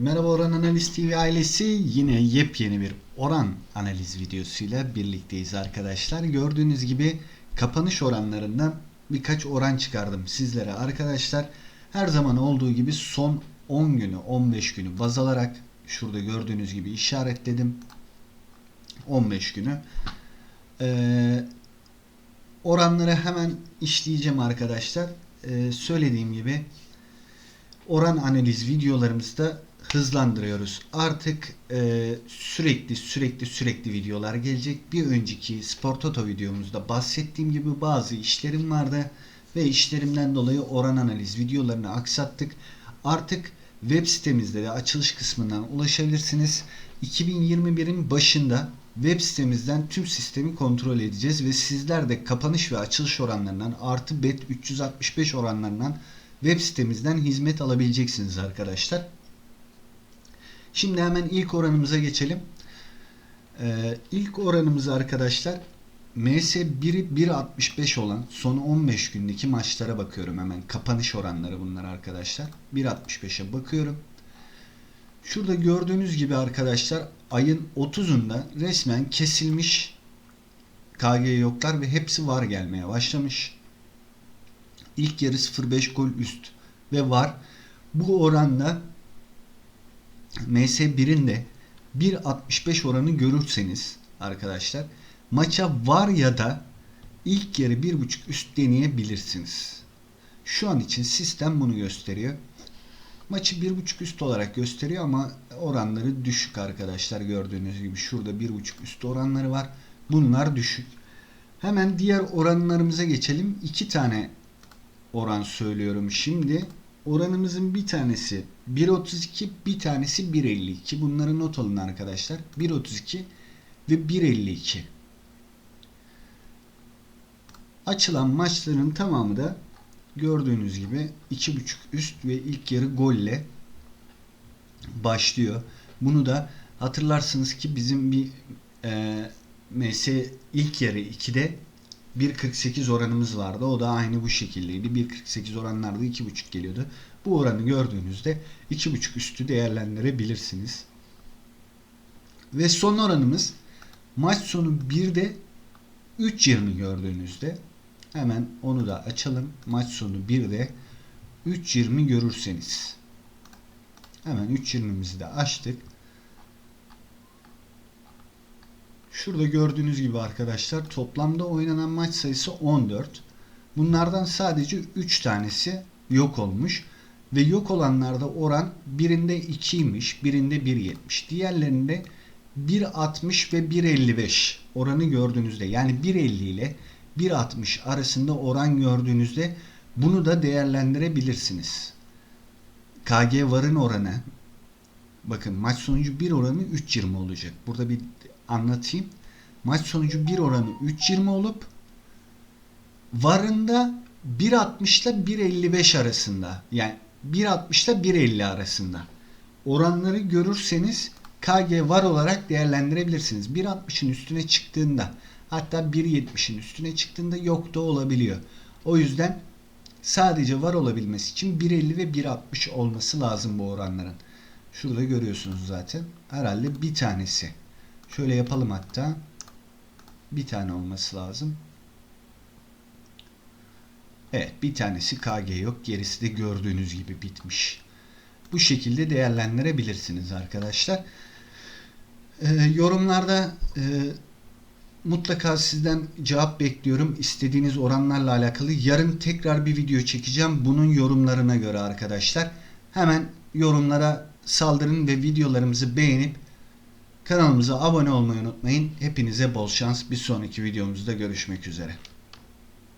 Merhaba Oran Analiz TV ailesi yine yepyeni bir oran analiz videosuyla birlikteyiz arkadaşlar. Gördüğünüz gibi kapanış oranlarından birkaç oran çıkardım sizlere arkadaşlar. Her zaman olduğu gibi son 10 günü 15 günü baz alarak şurada gördüğünüz gibi işaretledim. 15 günü. Ee, oranları hemen işleyeceğim arkadaşlar. Ee, söylediğim gibi oran analiz videolarımızda hızlandırıyoruz. Artık e, sürekli sürekli sürekli videolar gelecek. Bir önceki Spor Toto videomuzda bahsettiğim gibi bazı işlerim vardı ve işlerimden dolayı oran analiz videolarını aksattık. Artık web sitemizde de açılış kısmından ulaşabilirsiniz. 2021'in başında web sitemizden tüm sistemi kontrol edeceğiz ve sizler de kapanış ve açılış oranlarından artı bet 365 oranlarından web sitemizden hizmet alabileceksiniz arkadaşlar. Şimdi hemen ilk oranımıza geçelim. Ee, ilk oranımız arkadaşlar MS 1'i 1.65 olan son 15 gündeki maçlara bakıyorum hemen. Kapanış oranları bunlar arkadaşlar. 1.65'e bakıyorum. Şurada gördüğünüz gibi arkadaşlar ayın 30'unda resmen kesilmiş KG yoklar ve hepsi var gelmeye başlamış. İlk yarı 0.5 gol üst ve var. Bu oranda MS1'in de 1.65 oranı görürseniz arkadaşlar maça var ya da ilk yarı 1.5 üst deneyebilirsiniz. Şu an için sistem bunu gösteriyor. Maçı 1.5 üst olarak gösteriyor ama oranları düşük arkadaşlar. Gördüğünüz gibi şurada 1.5 üst oranları var. Bunlar düşük. Hemen diğer oranlarımıza geçelim. İki tane oran söylüyorum şimdi. Oranımızın bir tanesi 1.32 bir tanesi 1.52. Bunları not alın arkadaşlar. 1.32 ve 1.52. Açılan maçların tamamı da gördüğünüz gibi 2.5 üst ve ilk yarı golle başlıyor. Bunu da hatırlarsınız ki bizim bir e, MS ilk yarı 2'de 1.48 oranımız vardı. O da aynı bu şekildeydi. 1.48 oranlarda 2.5 geliyordu. Bu oranı gördüğünüzde 2.5 üstü değerlendirebilirsiniz. Ve son oranımız maç sonu 1'de 3.20 gördüğünüzde hemen onu da açalım. Maç sonu 1'de 3.20 görürseniz hemen 3.20'mizi de açtık. Şurada gördüğünüz gibi arkadaşlar toplamda oynanan maç sayısı 14. Bunlardan sadece 3 tanesi yok olmuş. Ve yok olanlarda oran birinde 2'ymiş, birinde 1.70. Diğerlerinde 1.60 ve 1.55 oranı gördüğünüzde yani 1.50 ile 1.60 arasında oran gördüğünüzde bunu da değerlendirebilirsiniz. KG varın oranı bakın maç sonucu 1 oranı 3.20 olacak. Burada bir anlatayım. Maç sonucu 1 oranı 3.20 olup varında 1.60 ile 1.55 arasında yani 1.60 ile 1.50 arasında oranları görürseniz KG var olarak değerlendirebilirsiniz. 1.60'ın üstüne çıktığında hatta 1.70'in üstüne çıktığında yok da olabiliyor. O yüzden sadece var olabilmesi için 1.50 ve 1.60 olması lazım bu oranların. Şurada görüyorsunuz zaten. Herhalde bir tanesi. Şöyle yapalım hatta. Bir tane olması lazım. Evet bir tanesi KG yok. Gerisi de gördüğünüz gibi bitmiş. Bu şekilde değerlendirebilirsiniz arkadaşlar. Ee, yorumlarda e, mutlaka sizden cevap bekliyorum. İstediğiniz oranlarla alakalı. Yarın tekrar bir video çekeceğim. Bunun yorumlarına göre arkadaşlar. Hemen yorumlara saldırın ve videolarımızı beğenip kanalımıza abone olmayı unutmayın. Hepinize bol şans. Bir sonraki videomuzda görüşmek üzere.